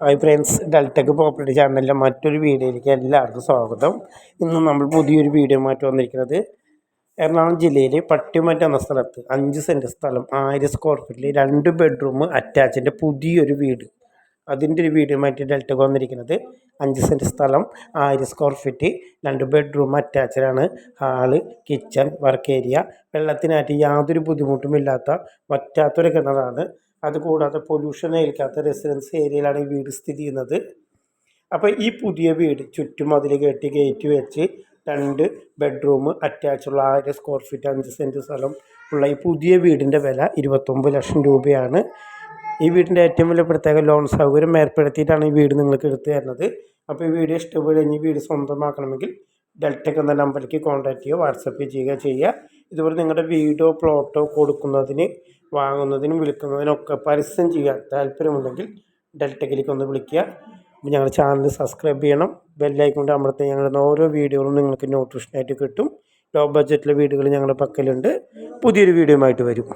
Hi friends ഡെൽറ്റക്ക് property ചാനലിലെ മറ്റൊരു വീഡിയോയിലേക്ക് എല്ലാവർക്കും സ്വാഗതം. ഇന്ന് നമ്മൾ പുതിയൊരു വീഡിയോ മാറ്റി വന്നിരിക്കുന്നത് എറണാകുളം ജില്ലയിൽ പട്ടിമറ്റ എന്ന സ്ഥലത്ത് അഞ്ച് സെന്റ് സ്ഥലം ആയിരം സ്ക്വയർ ഫീറ്റിൽ രണ്ട് ബെഡ്റൂം അറ്റാച്ചിന്റെ പുതിയൊരു വീട്. അതിന്റെ ഒരു വീഡിയോ മാറ്റി ഡെൽറ്റക്ക് വന്നിരിക്കുന്നത്. അഞ്ച് സെന്റ് സ്ഥലം ആയിരം സ്ക്വയർ ഫീറ്റ് രണ്ട് ബെഡ്റൂം അറ്റാച്ച്ഡാണ് ഹാൾ കിച്ചൺ വർക്ക് ഏരിയ വെള്ളത്തിനായിട്ട് യാതൊരു ബുദ്ധിമുട്ടുമില്ലാത്ത വറ്റാത്തൊരു കിണറാണ്. അതുകൂടാതെ പൊല്യൂഷൻ ഏൽക്കാത്ത റെസിഡൻസ് ഏരിയയിലാണ് ഈ വീട് സ്ഥിതി ചെയ്യുന്നത്. അപ്പോൾ ഈ പുതിയ വീട് ചുറ്റും അതിൽ കെട്ടി ഗേറ്റ് വെച്ച് രണ്ട് ബെഡ്റൂം അറ്റാച്ചുള്ള ആയിരം സ്ക്വയർ ഫീറ്റ് അഞ്ച് സെന്റ് സ്ഥലം ഉള്ള ഈ പുതിയ വീടിന്റെ വില ഇരുപത്തൊമ്പത് ലക്ഷം രൂപയാണ്. ഈ വീടിന്റെ ഏറ്റവും വലിയ പ്രത്യേക ലോൺ സൗകര്യം ഏർപ്പെടുത്തിയിട്ടാണ് ഈ വീട് നിങ്ങൾക്ക് എടുത്തു തരുന്നത്. അപ്പോൾ ഈ വീഡിയോ ഇഷ്ടപ്പെടുകയും ഈ വീട് സ്വന്തമാക്കണമെങ്കിൽ ഡെൽറ്റക്ക് എന്ന നമ്പറിലേക്ക് കോൺടാക്റ്റ് ചെയ്യുക വാട്സപ്പ് ചെയ്യുക ചെയ്യുക. ഇതുപോലെ നിങ്ങളുടെ വീടോ പ്ലോട്ടോ കൊടുക്കുന്നതിന് വാങ്ങുന്നതിനും വിൽക്കുന്നതിനൊക്കെ പരസ്യം ചെയ്യാൻ താല്പര്യമുണ്ടെങ്കിൽ ഡെൽറ്റക്കിലേക്ക് ഒന്ന് വിളിക്കുക. അപ്പോൾ ഞങ്ങളുടെ ചാനൽ സബ്സ്ക്രൈബ് ചെയ്യണം. ബെല്ലൈക്കൊണ്ട് അമർത്തി ഞങ്ങളുടെ ഓരോ വീഡിയോകളും നിങ്ങൾക്ക് നോട്ടിഫിക്കേഷനായിട്ട് കിട്ടും. ലോ ബഡ്ജറ്റിലെ വീടുകൾ ഞങ്ങളുടെ പക്കലുണ്ട്. പുതിയൊരു വീഡിയോ ആയിട്ട് വരും.